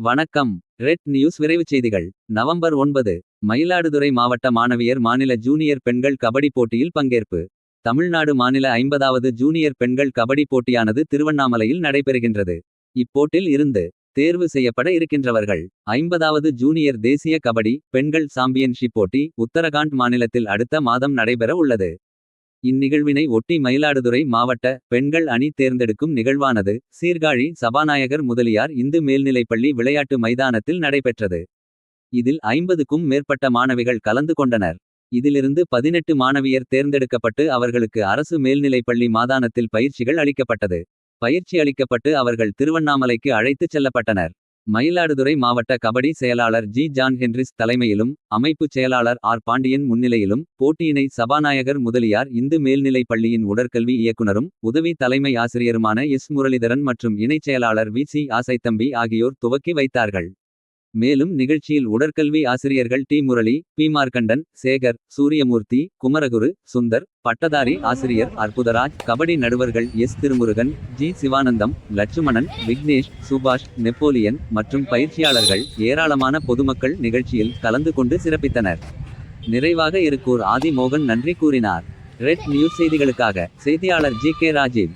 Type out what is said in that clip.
வணக்கம். Red news விரைவுச் செய்திகள். நவம்பர் ஒன்பது மயிலாடுதுறை மாவட்ட மாணவியர் மாநில ஜூனியர் பெண்கள் கபடி போட்டியில் பங்கேற்பு. தமிழ்நாடு மாநில ஐம்பதாவது ஜூனியர் பெண்கள் கபடி போட்டியானது திருவண்ணாமலையில் நடைபெறுகின்றது. இப்போட்டில் இருந்து தேர்வு செய்யப்பட இருக்கின்றவர்கள் ஐம்பதாவது ஜூனியர் தேசிய கபடி பெண்கள் சாம்பியன்ஷிப் போட்டி உத்தரகாண்ட் மாநிலத்தில் அடுத்த மாதம் நடைபெற உள்ளது. இந்நிகழ்வினை ஒட்டி மயிலாடுதுறை மாவட்ட பெண்கள் அணி தேர்ந்தெடுக்கும் நிகழ்வானது சீர்காழி சபாநாயகர் முதலியார் இந்து மேல்நிலைப்பள்ளி விளையாட்டு மைதானத்தில் நடைபெற்றது. இதில் ஐம்பதுக்கும் மேற்பட்ட மாணவிகள் கலந்து கொண்டனர். இதிலிருந்து பதினெட்டு மாணவியர் தேர்ந்தெடுக்கப்பட்டு அவர்களுக்கு அரசு மேல்நிலைப்பள்ளி மாதானத்தில் பயிற்சிகள் அளிக்கப்பட்டது. பயிற்சி அளிக்கப்பட்டு அவர்கள் திருவண்ணாமலைக்கு அழைத்துச் செல்லப்பட்டனர். மயிலாடுதுறை மாவட்ட கபடி செயலாளர் ஜி. ஜான் ஹென்ரிஸ் தலைமையிலும் அமைப்புச் செயலாளர் ஆர். பாண்டியன் முன்னிலையிலும் போட்டியினை சபாநாயகர் முதலியார் இந்து மேல்நிலைப் பள்ளியின் உடற்கல்வி இயக்குனரும் உதவி தலைமை ஆசிரியருமான எஸ். முரளிதரன் மற்றும் இணைச் செயலாளர் வி. சி. ஆசைத்தம்பி ஆகியோர் துவக்கி வைத்தார்கள். மேலும் நிகழ்ச்சியில் உடற்கல்வி ஆசிரியர்கள் டி. முரளி பி. மார்க்கண்டன் சேகர் சூரியமூர்த்தி குமரகுரு சுந்தர் பட்டதாரி ஆசிரியர் அற்புதராஜ் கபடி நடுவர்கள் S. Thirumurugan G. Sivanandam Lakshmanan Vignesh Subash Napoleon மற்றும் பயிற்சியாளர்கள் ஏராளமான பொதுமக்கள் நிகழ்ச்சியில் கலந்து கொண்டு சிறப்பித்தனர். நிறைவாக இருக்கூர் ஆதி மோகன் நன்றி கூறினார். ரெட் நியூஸ் செய்திகளுக்காக செய்தியாளர் ஜி. கே. ராஜீவ்.